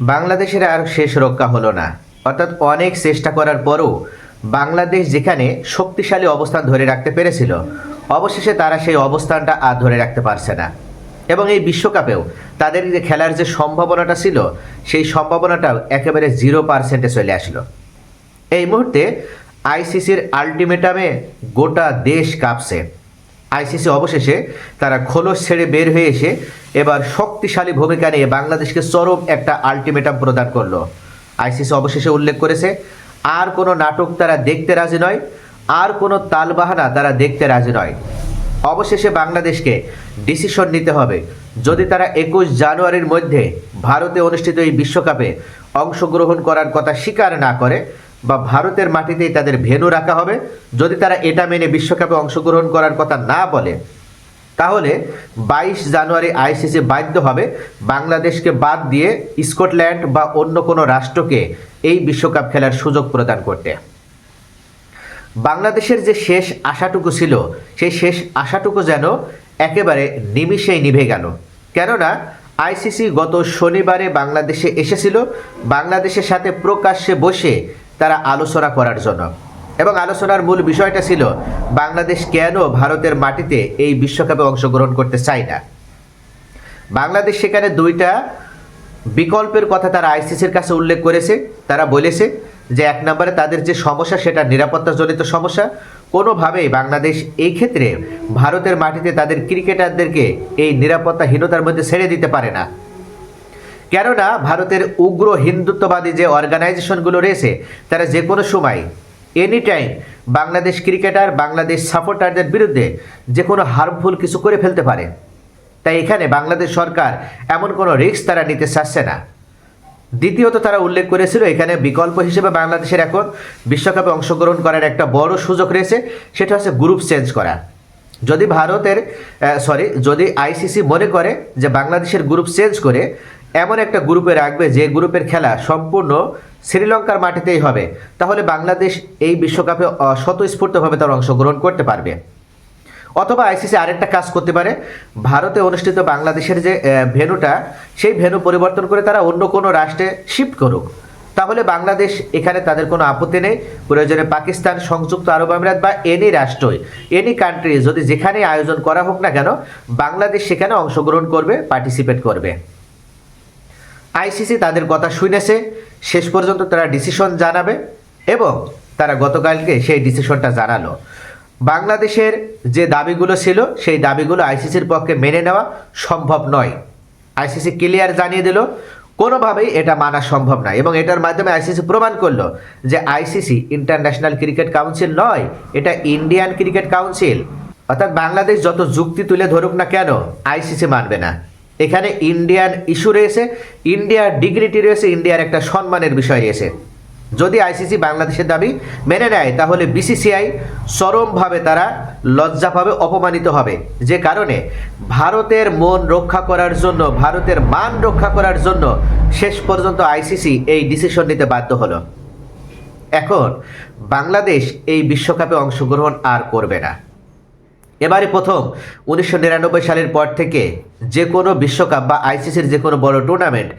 বাংলাদেশের আর শেষ রক্ষা হলো না। অর্থাৎ অনেক চেষ্টা করার পরও বাংলাদেশ যেখানে শক্তিশালী অবস্থান ধরে রাখতে পেরেছিল, অবশেষে তারা সেই অবস্থানটা আর ধরে রাখতে পারছে না। এবং এই বিশ্বকাপেও তাদের যে খেলার যে সম্ভাবনাটা ছিল, সেই সম্ভাবনাটাও একেবারে জিরো পার্সেন্টে চলে আসলো। এই মুহূর্তে আইসিসির আলটিমেটামে গোটা দেশ কাঁপছে। আইসিসি অবশেষে তারা খোলস ছেড়ে বের হয়ে এসে এবার শক্তিশালী ভূমিকা নিয়ে বাংলাদেশকে চরম একটা আলটিমেটাম প্রদান করল। আইসিসি অবশেষে উল্লেখ করেছে, আর কোনো নাটক তারা দেখতে রাজি নয়, আর কোনো তালবাহানা তারা দেখতে রাজি নয়। অবশেষে বাংলাদেশকে ডিসিশন নিতে হবে। যদি তারা একুশ জানুয়ারির মধ্যে ভারতে অনুষ্ঠিত এই বিশ্বকাপে অংশগ্রহণ করার কথা স্বীকার না করে বা ভারতের মাটিতেই তাদের ভেন্যু রাখা হবে। যদি তারা এটা মেনে বিশ্বকাপে অংশগ্রহণ করার কথা না বলে, তাহলে বাইশ জানুয়ারি আইসিসি বাধ্য হবে বাংলাদেশকে বাদ দিয়ে স্কটল্যান্ড বা অন্য কোনো রাষ্ট্রকে এই বিশ্বকাপ খেলার সুযোগ প্রদান করতে। বাংলাদেশের যে শেষ আশাটুকু ছিল, সেই শেষ আশাটুকু যেন একেবারে নিমিষেই নিভে গেল। কেননা আইসিসি গত শনিবারে বাংলাদেশে এসেছিল। বাংলাদেশের সাথে প্রকাশ্যে বসে তারা আলোচনা করার জন্য। এবং আলোচনার মূল বিষয়টা ছিল, বাংলাদেশ কেন ভারতের মাটিতে এই বিশ্বকাপে অংশগ্রহণ করতে চায় না? বাংলাদেশ সেখানে দুইটা বিকল্পের কথা তারা আইসিসির কাছে উল্লেখ করেছে। তারা বলেছে যে, এক নম্বরে তাদের যে সমস্যা, সেটা নিরাপত্তাজনিত সমস্যা। কোনোভাবেই বাংলাদেশ এই ক্ষেত্রে ভারতের মাটিতে তাদের ক্রিকেটারদেরকে এই নিরাপত্তাহীনতার মধ্যে ছেড়ে দিতে পারে না। কেননা ভারতের উগ্র হিন্দুত্ববাদী যে অর্গানাইজেশনগুলো রয়েছে, তারা যে কোনো সময় any time Bangladesh cricketer, Bangladesh সাপোর্টারদের বিরুদ্ধে যে কোনো হার্মফুল কিছু করে ফেলতে পারে। তাই এখানে বাংলাদেশ সরকার এমন কোনো রিস্ক তারা নিতে চাচ্ছে না। দ্বিতীয়ত তারা উল্লেখ করেছিল, এখানে বিকল্প হিসেবে বাংলাদেশের এখন বিশ্বকাপে অংশগ্রহণ করার একটা বড় সুযোগ রয়েছে, সেটা হচ্ছে গ্রুপ চেঞ্জ করা। যদি ভারতের সরি যদি আইসিসি মনে করে যে বাংলাদেশের গ্রুপ চেঞ্জ করে এমন একটা গ্রুপে রাখবে যে গ্রুপের খেলা সম্পূর্ণ শ্রীলঙ্কার মাটিতেই হবে। তাহলে বাংলাদেশ এই বিশ্বকাপে স্বতঃস্ফূর্তভাবে তার অংশগ্রহণ করতে পারবে। অথবা আইসিসি আরেকটা কাজ করতে পারে। ভারতে অনুষ্ঠিত বাংলাদেশের যে আহ, ভেন্যুটা সেই ভেন্যু পরিবর্তন করে তারা অন্য কোনো রাষ্ট্রে শিফট করুক। তাহলে বাংলাদেশ এখানে তাদের কোনো আপত্তি নেই। প্রয়োজনে পাকিস্তান সংযুক্ত আরব আমিরাত বা এনি রাষ্ট্রই এনি কান্ট্রি যদি যেখানে আয়োজন করা হোক না কেন বাংলাদেশ সেখানে অংশগ্রহণ করবে পার্টিসিপেট করবে। আইসিসি তাদের কথা শুনেছে, শেষ পর্যন্ত তারা ডিসিশন জানাবে এবং তারা গতকালকে সেই ডিসিশনটা জানালো। বাংলাদেশের যে দাবিগুলো ছিল, সেই দাবিগুলো আইসিসির পক্ষে মেনে নেওয়া সম্ভব নয়। আইসিসি ক্লিয়ার জানিয়ে দিল, কোনোভাবেই এটা মানা সম্ভব নয় এবং এটার মাধ্যমে আইসিসি প্রমাণ করল যে আইসিসি ইন্টারন্যাশনাল ক্রিকেট কাউন্সিল নয়, এটা ইন্ডিয়ান ক্রিকেট কাউন্সিল অর্থাৎ বাংলাদেশ যত যুক্তি তুলে ধরুক না কেন, আইসিসি মানবে না। এখানে ইন্ডিয়ান ইস্যু রয়েছে ইন্ডিয়ার ডিগনিটি রয়েছে ইন্ডিয়ার একটা সম্মানের বিষয় রয়েছে। যদি আইসিসি বাংলাদেশের দাবি মেনে নেয়, তাহলে বিসিসিআই চরমভাবে তারা লজ্জা পাবে, অপমানিত হবে। যে কারণে ভারতের মন রক্ষা করার জন্য, ভারতের মান রক্ষা করার জন্য শেষ পর্যন্ত আইসিসি এই ডিসিশন নিতে বাধ্য হলো। এখন বাংলাদেশ এই বিশ্বকাপে অংশগ্রহণ আর করবে না। এবারে প্রথম উনিশশো নিরানব্বই সালের পর থেকে যে কোনো বিশ্বকাপ বা আইসিসির যে কোনো বড় টুর্নামেন্ট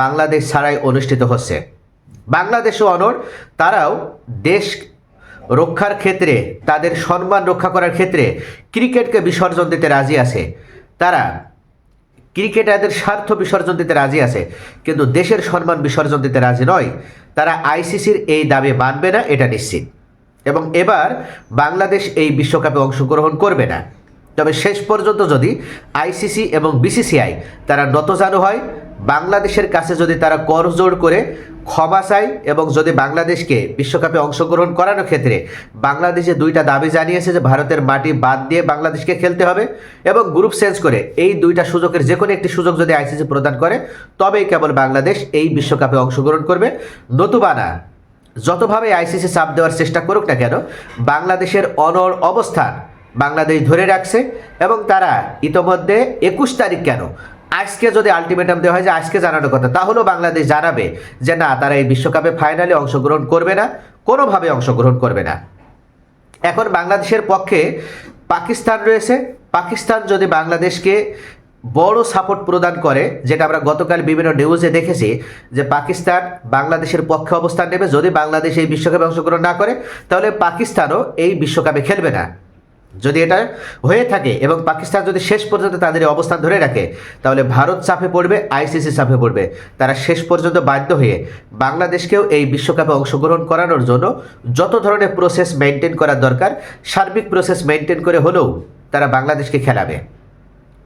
বাংলাদেশ ছাড়াই অনুষ্ঠিত হচ্ছে। বাংলাদেশ ও অনর, তারাও দেশ রক্ষার ক্ষেত্রে, তাদের সম্মান রক্ষা করার ক্ষেত্রে ক্রিকেটকে বিসর্জন দিতে রাজি আছে। তারা ক্রিকেটারদের স্বার্থ বিসর্জন দিতে রাজি আছে, কিন্তু দেশের সম্মান বিসর্জন দিতে রাজি নয়। তারা আইসিসির এই দাবি মানবে না, এটা নিশ্চিত। এবং এবার বাংলাদেশ এই বিশ্বকাপে অংশগ্রহণ করবে না। তবে শেষ পর্যন্ত যদি আইসিসি এবং বিসিসিআই তারা নতজানু হয়, বাংলাদেশের কাছে যদি তারা করজোড় করে ক্ষমা চায় এবং যদি বাংলাদেশকে বিশ্বকাপে অংশগ্রহণ করানোর ক্ষেত্রে বাংলাদেশে দুইটা দাবি জানিয়েছে যে ভারতের মাটি বাদ দিয়ে বাংলাদেশকে খেলতে হবে এবং গ্রুপ চেঞ্জ করে এই দুইটা সুযোগের যে কোনো একটি সুযোগ যদি আইসিসি প্রদান করে, তবেই কেবল বাংলাদেশ এই বিশ্বকাপে অংশগ্রহণ করবে। নতুবা না যতভাবে আইসিসি চাপ দেওয়ার চেষ্টা করুক না কেন, বাংলাদেশের অনর অবস্থান বাংলাদেশ ধরে রাখছে এবং তারা ইতোমধ্যে একুশ তারিখ কেন? আজকে যদি আলটিমেটাম দেওয়া হয় যে আজকে জানানোর কথা, তাহলেও বাংলাদেশ জানাবে যে না, তারা এই বিশ্বকাপে ফাইনালে অংশগ্রহণ করবে না, কোনোভাবে অংশগ্রহণ করবে না। এখন বাংলাদেশের পক্ষে পাকিস্তান রয়েছে। পাকিস্তান যদি বাংলাদেশকে বড় সাপোর্ট প্রদান করে, যেটা আমরা গতকাল বিভিন্ন নিউজে দেখেছি, যে পাকিস্তান বাংলাদেশের পক্ষে অবস্থান নেবে। যদি বাংলাদেশ এই বিশ্বকাপে অংশগ্রহণ না করে, তাহলে পাকিস্তানও এই বিশ্বকাপে খেলবে না। যদি এটা হয়ে থাকে এবং পাকিস্তান যদি শেষ পর্যন্ত তাদের অবস্থান ধরে রাখে, তাহলে ভারত চাপে পড়বে আইসিসি চাপে পড়বে। তারা শেষ পর্যন্ত বাধ্য হয়ে বাংলাদেশকেও এই বিশ্বকাপে অংশগ্রহণ করানোর জন্য যত ধরনের প্রসেস মেনটেন করা দরকার, সার্বিক প্রসেস মেনটেন করে হলেও তারা বাংলাদেশকে খেলাবে।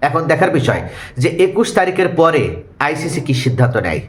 এখন দেখার বিষয় যে একুশ তারিখের পরে আইসিসি কি সিদ্ধান্ত নেয়?